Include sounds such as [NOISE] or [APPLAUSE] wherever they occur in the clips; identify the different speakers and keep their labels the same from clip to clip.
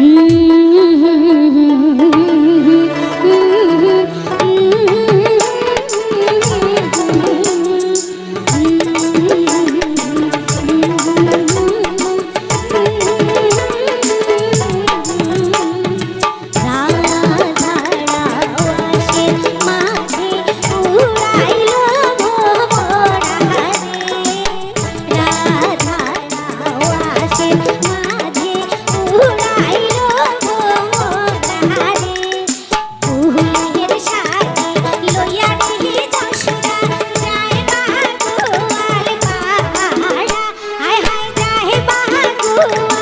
Speaker 1: Hmm. Oh [LAUGHS]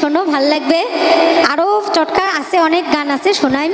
Speaker 1: শোনো ভালো লাগবে। আরও চটকার আছে অনেক গান আছে শোনাই।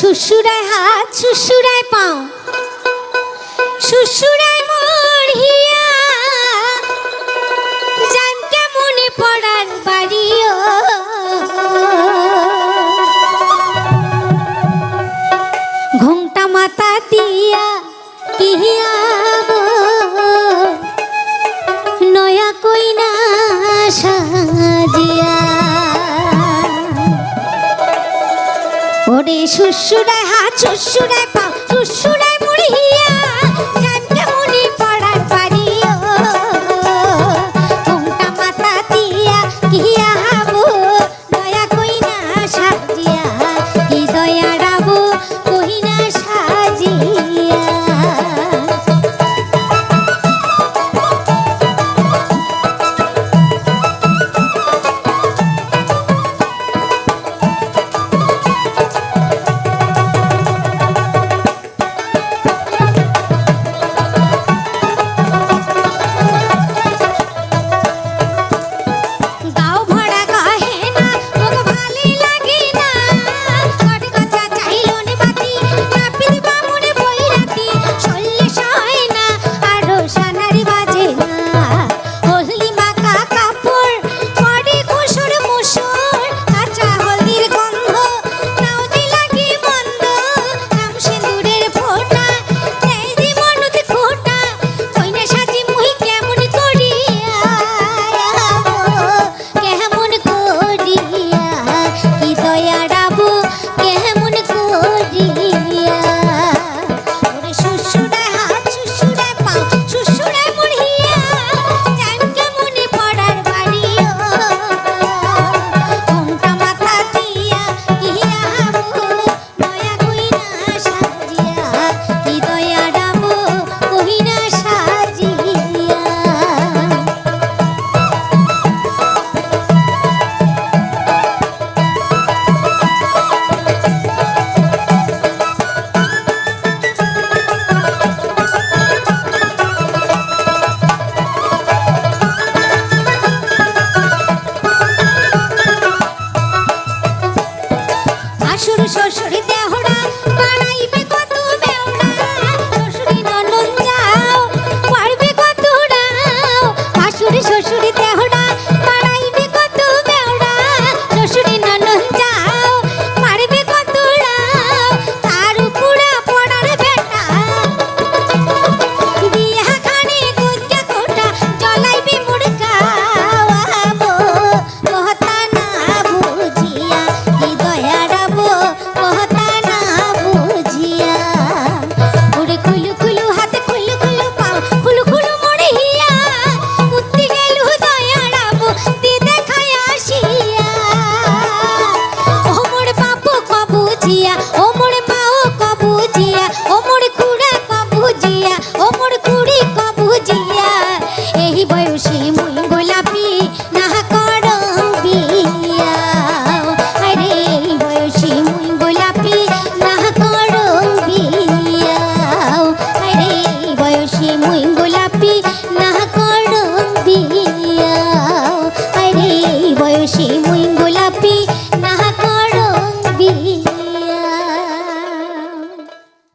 Speaker 1: শ্বশুরায় হাত শ্বশুরায় পাও। শ্বশুরায় মোর হিয়া জান কেমনে পড়ার বাড়িও। ঘুমটা মাথা দিয়া কিহিয়া ওরে শুশুরায় হাত শুশুরায় পা শুশুরায়